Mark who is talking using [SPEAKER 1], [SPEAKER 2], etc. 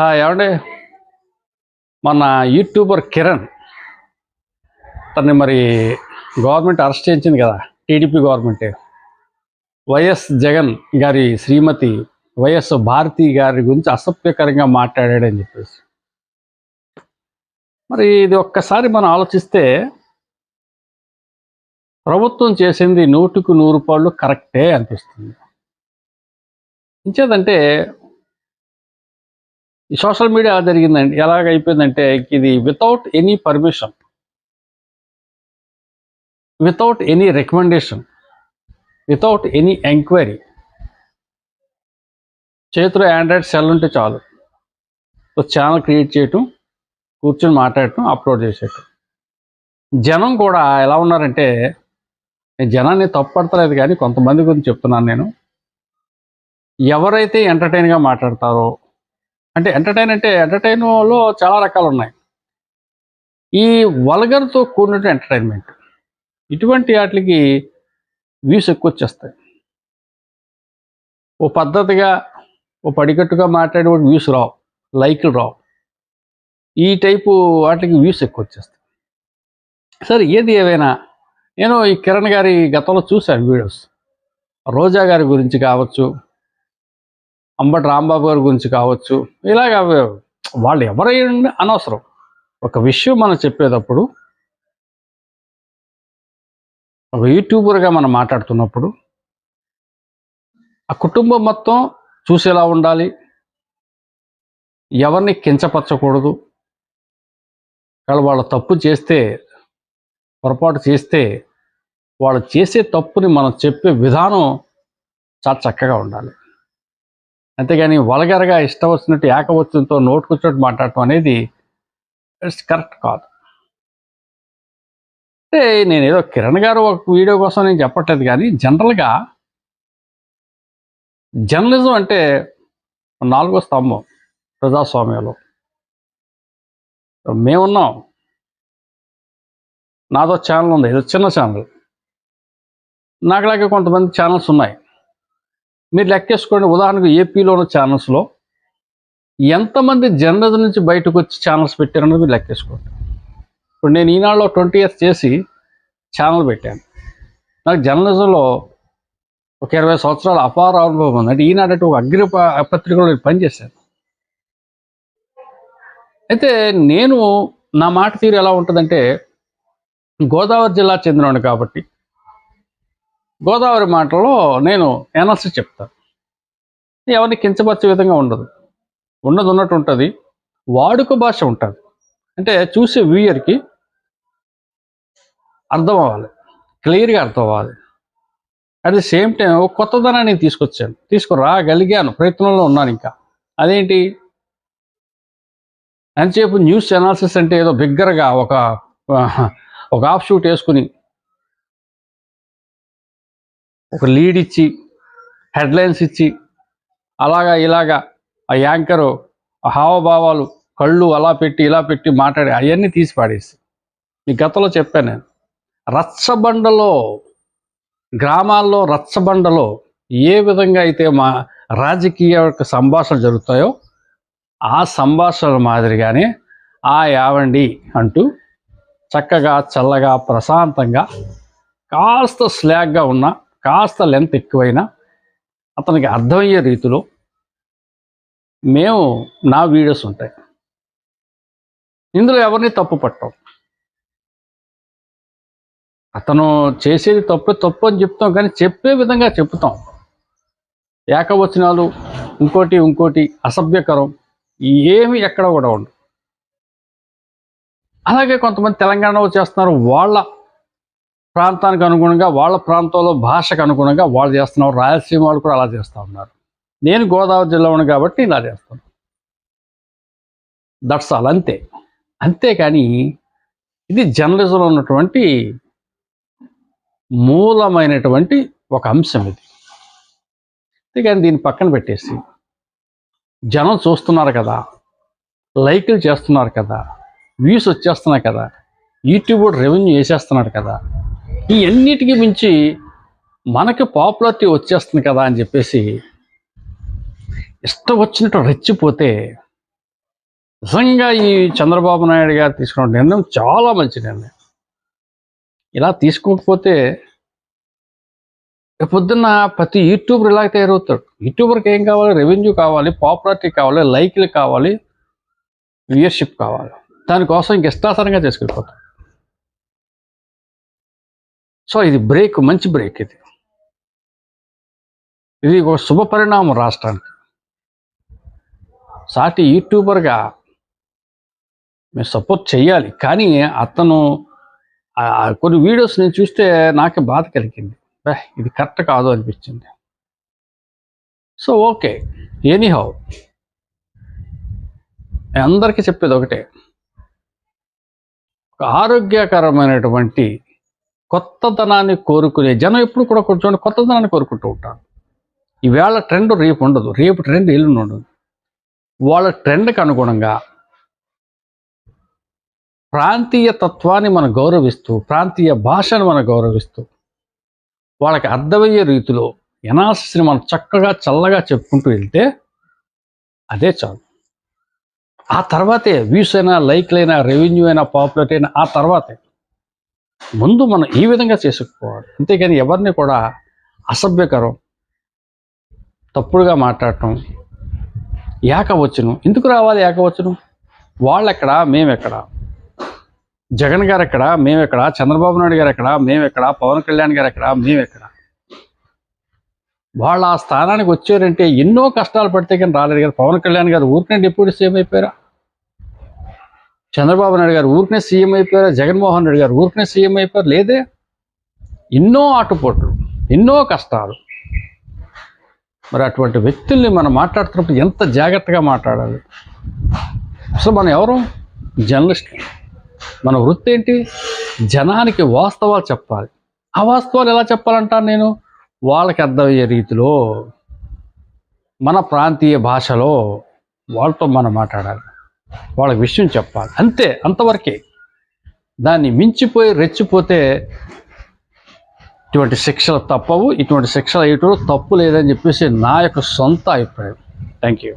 [SPEAKER 1] Hi ఏమండి? మన YouTuber Kiran తన్ని మరి గవర్నమెంట్ అరెస్ట్ చేయించింది కదా టీడీపీ గవర్నమెంట్. వైఎస్ జగన్ గారి శ్రీమతి వైఎస్ భారతి గారి గురించి అసభ్యకరంగా మాట్లాడాడని చెప్పేసి. మరి ఇది ఒక్కసారి మనం ఆలోచిస్తే ప్రభుత్వం చేసింది నూటికి నూరు రూపాయలు కరెక్టే అనిపిస్తుంది. ఇంచేదంటే ఈ సోషల్ మీడియా జరిగిందండి. ఎలాగ అయిపోయిందంటే ఇది without any permission without any recommendation without any enquiry చేతిలో ఆండ్రాయిడ్ సెల్ ఉంటే చాలు. ఛానల్ క్రియేట్ చేయటం కూర్చొని మాట్లాడటం అప్లోడ్ చేసేయటం. జనం కూడా ఎలా ఉన్నారంటే నేను జనాన్ని తప్పుపడతలేదు కానీ కొంతమంది గురించి చెప్తున్నాను నేను. ఎవరైతే ఎంటర్టైన్గా మాట్లాడతారో అంటే ఎంటర్టైన్ అంటే ఎంటర్టైన్లో చాలా రకాలు ఉన్నాయి ఈ వల్గర్తో కూడిన ఎంటర్టైన్మెంట్ ఇటువంటి వాటికి వ్యూస్ ఎక్కువ వచ్చేస్తాయి ఓ పద్ధతిగా ఓ పడికట్టుగా మాట్లాడే వ్యూస్ రావు లైక్లు రావు. ఈ టైపు వాటికి వ్యూస్ ఎక్కువ వచ్చేస్తాయి సరే ఏది ఏవైనా నేను ఈ కిరణ్ గారి గతంలో చూశాను వీడియోస్. రోజా గారి గురించి కావచ్చు అంబటి రాంబాబు గారి గురించి కావచ్చు ఇలాగ వాళ్ళు ఎవరైనా అనవసరం. ఒక విషయం మనం చెప్పేటప్పుడు ఒక యూట్యూబర్గా మనం మాట్లాడుతున్నప్పుడు ఆ కుటుంబం మొత్తం చూసేలా ఉండాలి. ఎవరిని కించపరచకూడదు. వాళ్ళు వాళ్ళ తప్పు చేస్తే పొరపాటు చేస్తే వాళ్ళు చేసే తప్పుని మనం చెప్పే విధానం చాలా చక్కగా ఉండాలి. అంతేగాని వలగరగా ఇష్టం వచ్చినట్టు ఏకవచనంతో నోటుకొచ్చినట్టు మాట్లాడటం అనేది ఇట్స్ కరెక్ట్ కాదు. అంటే నేను ఏదో కిరణ్ గారు ఒక వీడియో కోసం నేను చెప్పట్లేదు కానీ జనరల్గా జర్నలిజం అంటే నాలుగో స్తంభం ప్రజాస్వామ్యంలో. మేమున్నాం. నాదో ఛానల్ ఉంది ఇది చిన్న ఛానల్. నాకులాగే కొంతమంది ఛానల్స్ ఉన్నాయి. మీరు లెక్కేసుకోండి ఉదాహరణకు ఏపీలో ఉన్న ఛానల్స్లో ఎంతమంది జర్నలిజం నుంచి బయటకు వచ్చి ఛానల్స్ పెట్టారన్నది మీరు లెక్కేసుకోండి ఇప్పుడు నేను ఈనాడులో ట్వంటీ ఇయర్స్ చేసి ఛానల్ పెట్టాను. నాకు జర్నలిజంలో ఒక ఇరవై సంవత్సరాల అపార అనుభవం ఉంది. అంటే ఈనాడు ఒక అగ్ని పత్రికలో నేను పనిచేశాను. అయితే నేను నా మాట తీరు ఎలా ఉంటుందంటే గోదావరి జిల్లా చెందినవాడు కాబట్టి గోదావరి మాటలో నేను ఎనాలిసిస్ చెప్తాను ఎవరిని కించపరిచే విధంగా ఉండదు. ఉన్నది ఉన్నట్టు ఉంటుంది. వాడుక భాష ఉంటుంది. అంటే చూసే వ్యూయర్కి అర్థం అవ్వాలి క్లియర్గా అర్థం అవ్వాలి అట్ ది సేమ్ టైం ఒక కొత్తదనాన్ని నేను తీసుకొచ్చాను. తీసుకురాగలిగాను. ప్రయత్నంలో ఉన్నాను ఇంకా. అదేంటి? ఎంతసేపు న్యూస్ అనాలిసిస్ అంటే ఏదో బిగ్గరగా ఒక ఒక ఆఫ్ షూట్ వేసుకుని ఒక లీడ్ ఇచ్చి హెడ్లైన్స్ ఇచ్చి అలాగా ఇలాగా ఆ యాంకరు ఆ హావభావాలు కళ్ళు అలా పెట్టి ఇలా పెట్టి మాట్లాడి అవన్నీ తీసి పాడేసి. ఈ గతంలో చెప్పాను నేను. రచ్చబండలో గ్రామాల్లో రచ్చబండలో ఏ విధంగా అయితే మా రాజకీయ యొక్క సంభాషణలు జరుగుతాయో ఆ సంభాషణల మాదిరిగానే ఆ యావండి అంటూ చక్కగా చల్లగా ప్రశాంతంగా కాస్త స్లాగ్గా ఉన్న కాస్త లెంత్ ఎక్కువైనా అతనికి అర్థమయ్యే రీతిలో మేము నా వీడియోస్ ఉంటాయి. ఇందులో ఎవరిని తప్పు పట్టం? అతను చేసేది తప్పు తప్పు అని చెప్తాం కానీ చెప్పే విధంగా చెప్తాం. ఏకవచనాలు ఇంకోటి ఇంకోటి అసభ్యకరం ఏమి ఎక్కడ కూడా ఉండవు. అలాగే కొంతమంది తెలంగాణలో చేస్తున్నారు వాళ్ళ ప్రాంతానికి అనుగుణంగా వాళ్ళ ప్రాంతంలో భాషకు అనుగుణంగా వాళ్ళు చేస్తున్నారు. రాయలసీమ వాళ్ళు కూడా అలా చేస్తూ ఉన్నారు. నేను గోదావరి జిల్లా ఉన్నాను కాబట్టి ఇలా చేస్తాను. దట్స్ ఆల్ అంతే. అంతేకాని ఇది జర్నలిజంలో ఉన్నటువంటి మూలమైనటువంటి ఒక అంశం ఇది. అంతేకాని దీన్ని పక్కన పెట్టేసి జనం చూస్తున్నారు కదా లైకులు చేస్తున్నారు కదా వ్యూస్ వచ్చేస్తున్నాయి కదా యూట్యూబ్ రెవెన్యూ వేసేస్తున్నాడు కదా ఈ అన్నిటికీ మించి మనకి పాపులారిటీ వచ్చేస్తుంది కదా అని చెప్పేసి ఇష్టం వచ్చినట్టు రెచ్చిపోతే నిజంగా ఈ చంద్రబాబు నాయుడు గారు తీసుకున్న నిర్ణయం చాలా మంచి నిర్ణయం. ఇలా తీసుకోకపోతే పొద్దున్న ప్రతి యూట్యూబర్ ఇలా తయారవుతాడు. యూట్యూబర్కి ఏం కావాలి? రెవెన్యూ కావాలి పాపులారిటీ కావాలి లైక్లు కావాలి వ్యూయర్షిప్ కావాలి. దానికోసం ఇంక ఇష్టాసరంగా చేసుకెళ్ళిపోతాడు. సో ఇది బ్రేక్ మంచి బ్రేక్ ఇది. ఇది ఒక శుభ పరిణామం రాష్ట్రానికి. సాటి యూట్యూబర్గా మేము సపోర్ట్ చేయాలి. కానీ అతను కొన్ని వీడియోస్ నేను చూస్తే నాకే బాధ కలిగింది. ఇది కరెక్ట్ కాదు అనిపించింది. So okay. ఎనీహౌ. అందరికీ చెప్పేది ఒకటే. ఒక ఆరోగ్యకరమైనటువంటి కొత్తదనాన్ని కోరుకునే జనం ఎప్పుడు కూడా కొంచెం కొత్తదనాన్ని కోరుకుంటూ ఉంటారు. ఈవేళ ట్రెండ్ రేపు ఉండదు. రేపు ట్రెండ్ ఎల్లుండి ఉండదు. వాళ్ళ ట్రెండ్కి అనుగుణంగా ప్రాంతీయ తత్వాన్ని మనం గౌరవిస్తూ ప్రాంతీయ భాషను మనం గౌరవిస్తూ వాళ్ళకి అర్థమయ్యే రీతిలో ఎనాలసిస్ని మనం చక్కగా చల్లగా చెప్పుకుంటూ వెళ్తే అదే చాలు. ఆ తర్వాతే వ్యూస్ అయినా లైక్లైనా రెవెన్యూ అయినా పాపులర్ అయినా ఆ తర్వాతే. ముందు మనం ఈ విధంగా చేసుకోవాలి. అంతేకాని ఎవరిని కూడా అసభ్యకరం తప్పుడుగా మాట్లాడటం ఏకవచ్చును ఎందుకు రావాలి ఏకవచ్చును వాళ్ళెక్కడ? మేమెక్కడ? జగన్ గారు ఎక్కడ మేమెక్కడ? చంద్రబాబు నాయుడు గారు ఎక్కడ మేమెక్కడ? పవన్ కళ్యాణ్ గారు ఎక్కడ మేమెక్కడ? వాళ్ళు ఆ స్థానానికి వచ్చారంటే ఎన్నో కష్టాలు పడితే కానీ రాలేదు కదా. పవన్ కళ్యాణ్ గారు ఊరికే డిప్యూటీ సీఎం అయిపోయారా? చంద్రబాబు నాయుడు గారు ఊరికనే సీఎం అయిపోయారా? జగన్మోహన్ రెడ్డి గారు ఊరికనే సీఎం అయిపోయారు? లేదే. ఎన్నో ఆటుపోట్లు ఎన్నో కష్టాలు. మరి అటువంటి వ్యక్తుల్ని మనం మాట్లాడుతున్నప్పుడు ఎంత జాగ్రత్తగా మాట్లాడాలి? అసలు మనం ఎవరు? జర్నలిస్ట్ మన వృత్తి ఏంటి? జనానికి వాస్తవాలు చెప్పాలి. ఆ వాస్తవాలు ఎలా చెప్పాలంటాను నేను? వాళ్ళకి అర్థమయ్యే రీతిలో మన ప్రాంతీయ భాషలో వాళ్ళతో మనం మాట్లాడాలి. వాళ్ళకి విషయం చెప్పాలి. అంతే అంతవరకే. దాన్ని మించిపోయి రెచ్చిపోతే ఇటువంటి శిక్షలు తప్పవు ఇటువంటి శిక్షలు వేయటం తప్పు లేదని చెప్పేసి నా యొక్క సొంత అభిప్రాయం. Thank you